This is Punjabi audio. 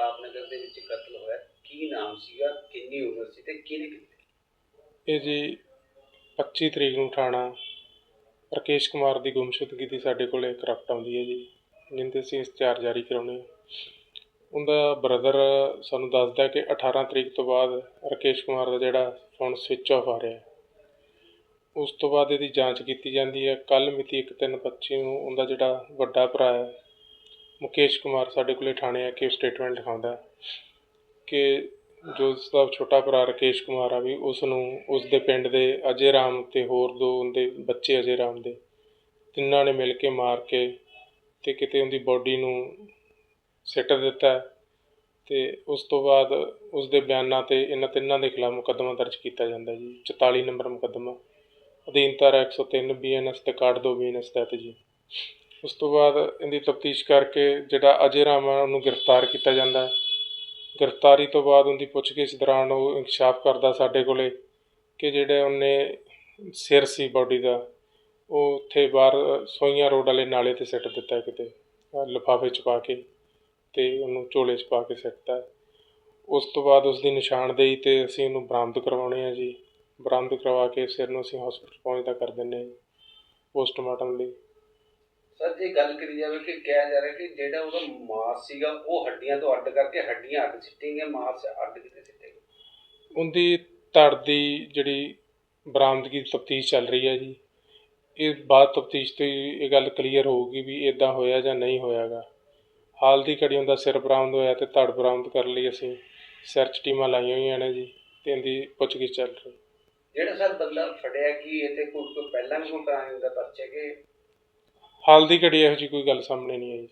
ਪ੍ਰਤਾਪ ਦੇ ਵਿੱਚ ਕਤਲ ਹੋਇਆ। ਕੀ ਨਾਮ ਸੀਗਾ? ਕਿੰਨੀ ਉਮਰ ਸੀ ਤੇ ਕਿਹਨੇ ਕੀਤਾ? ਇਹ ਜੀ 25 ਤਰੀਕ ਨੂੰ ਥਾਣਾ ਰਕੇਸ਼ ਕੁਮਾਰ ਦੀ ਗੁੰਮਸ਼ੁਦਗੀ ਦੀ ਸਾਡੇ ਕੋਲੇ ਕਰਪਟ ਆਉਂਦੀ ਹੈ ਜੀ, ਜਿੰਦੇ ਅਸੀਂ ਇਸ਼ਤਿਹਾਰ ਜਾਰੀ ਕਰਾਉਣੇ ਉਹਦਾ ਬ੍ਰਦਰ ਸਾਨੂੰ ਦੱਸਦਾ ਕਿ 18 ਤਰੀਕ ਤੋਂ ਬਾਅਦ ਰਕੇਸ਼ ਕੁਮਾਰ ਦਾ ਜਿਹੜਾ ਫੋਨ ਸਵਿਚ ਆਫ ਆ ਰਿਹਾ ਉਸ ਤੋਂ ਬਾਅਦ ਇਹਦੀ ਜਾਂਚ ਕੀਤੀ ਜਾਂਦੀ ਹੈ। ਕੱਲ ਮਿਤੀ 1/3/25 ਨੂੰ ਉਹਦਾ ਜਿਹੜਾ ਵੱਡਾ ਭਰਾ ਹੈ ਮੁਕੇਸ਼ ਕੁਮਾਰ ਸਾਡੇ ਕੋਲੇ ਥਾਣੇ ਆ ਕੇ ਸਟੇਟਮੈਂਟ ਲਿਖਾਉਂਦਾ ਕਿ ਜੋ ਉਸ ਦਾ ਛੋਟਾ ਭਰਾ ਰਾਕੇਸ਼ ਕੁਮਾਰ ਆ ਵੀ ਉਸ ਨੂੰ ਉਸਦੇ ਪਿੰਡ ਦੇ ਅਜੇ ਰਾਮ ਅਤੇ ਹੋਰ ਦੋ ਉਹਦੇ ਬੱਚੇ ਅਜੇ ਰਾਮ ਦੇ ਤਿੰਨਾਂ ਨੇ ਮਿਲ ਕੇ ਮਾਰ ਕੇ ਅਤੇ ਕਿਤੇ ਉਹਦੀ ਬੋਡੀ ਨੂੰ ਸਿੱਟ ਦਿੱਤਾ ਅਤੇ ਉਸ ਤੋਂ ਬਾਅਦ ਉਸਦੇ ਬਿਆਨਾਂ ਤੇ ਇਹਨਾਂ ਤਿੰਨਾਂ ਦੇ ਖਿਲਾਫ ਮੁਕੱਦਮਾ ਦਰਜ ਕੀਤਾ ਜਾਂਦਾ ਜੀ 44 ਨੰਬਰ ਮੁਕੱਦਮਾ। ਅਧੀਨ ਧਾਰਾ ਇੱਕ ਸੌ ਤਿੰਨ ਬੀ ਐੱਨ ਐੱਸ ਅਤੇ 103 ਦੋ ਬੀ 61 ਬੀਐਨਐਸ ਤਹਿਤ ਜੀ। ਉਸ ਤੋਂ ਬਾਅਦ ਇਹਦੀ ਤਫਤੀਸ਼ ਕਰਕੇ ਜਿਹੜਾ ਅਜੇ ਰਾਮ ਹੈ ਉਹਨੂੰ ਗ੍ਰਿਫਤਾਰ ਕੀਤਾ ਜਾਂਦਾ ਗ੍ਰਿਫਤਾਰੀ ਤੋਂ ਬਾਅਦ ਉਹਦੀ ਪੁੱਛਗਿੱਛ ਦੌਰਾਨ ਉਹ ਇਨਕਸ਼ਾਫ ਕਰਦਾ ਸਾਡੇ ਕੋਲੇ ਕਿ ਜਿਹੜੇ ਉਹਨੇ ਸਿਰ ਸੀ ਬਾਡੀ ਦਾ, ਉਹ ਉੱਥੇ ਬਾਹਰ ਸੋਈਆਂ ਰੋਡ ਵਾਲੇ ਨਾਲੇ ਤੇ ਸਿੱਟ ਦਿੱਤਾ ਕਿਤੇ ਲਿਫਾਫੇ ਚ ਪਾ ਕੇ ਤੇ ਉਹਨੂੰ ਝੋਲੇ ਚ ਪਾ ਕੇ ਸਿੱਟਤਾ ਉਸ ਤੋਂ ਬਾਅਦ ਉਸ ਦੀ ਨਿਸ਼ਾਨਦੇਹੀ ਤੇ ਅਸੀਂ ਉਹਨੂੰ ਬਰਾਮਦ ਕਰਵਾਉਣੇ ਆ ਜੀ। ਬਰਾਮਦ ਕਰਵਾ ਕੇ ਸਿਰ ਨੂੰ ਅਸੀਂ ਹਸਪੀਟਲ ਪਹੁੰਚਦਾ ਕਰ ਦਿੰਦੇ ਹਾਂ ਜੀ, ਪੋਸਟਮਾਰਟਮ ਲਈ। ਜੇ ਗੱਲ ਕਰੀ ਜਾਵੇ ਕਿ ਕਿਹਾ ਜਾ ਰਿਹਾ ਕਿ ਜਿਹੜਾ ਉਹਦਾ ਮਾਸ ਸੀਗਾ ਉਹ ਹੱਡੀਆਂ ਤੋਂ ਅੱਡ ਕਰਕੇ ਹੱਡੀਆਂ ਅੱਡ ਸਿੱਟੇਗੇ ਮਾਸ ਅੱਡ ਕਿਤੇ ਸਿੱਟੇਗੇ? ਉਹਦੀ ਧੜ ਦੀ ਜਿਹੜੀ ਬਰਾਮਦਗੀ ਤਫਤੀਸ਼ ਚੱਲ ਰਹੀ ਹੈ ਜੀ। ਇਹ ਬਾਅਦ ਤਫਤੀਸ਼ ਤੇ ਇਹ ਗੱਲ ਕਲੀਅਰ ਹੋਊਗੀ ਵੀ ਇਦਾਂ ਹੋਇਆ ਜਾਂ ਨਹੀਂ ਹੋਇਆਗਾ। ਹਾਲ ਦੀ ਘੜੀ ਉਹਦਾ ਸਿਰ ਬਰਾਮਦ ਹੋਇਆ ਤੇ ਧੜ ਬਰਾਮਦ ਕਰਨ ਲਈ ਅਸੀਂ। ਸਰਚ ਟੀਮਾਂ ਲਾਈਆਂ ਹੋਈਆਂ ਨੇ ਜੀ ਤੇ ਇਹਦੀ ਪੁੱਛਗਿੱਛ ਚੱਲ ਰਹੀ। ਜਿਹੜਾ ਸਰ ਬੰਦਾ ਫੜਿਆ ਕੀ ਇਹ ਤੇ ਕੋਈ ਪਹਿਲਾਂ ਵੀ ਕੋਈ ਕਰਾਇਆ ਹੁੰਦਾ ਪਰਚੇ ਕਿ ਹਾਲ ਦੀ ਘੜੀ ਇਹੋ ਜਿਹੀ ਕੋਈ ਗੱਲ ਸਾਹਮਣੇ ਨਹੀਂ ਆਈ। ਜੀ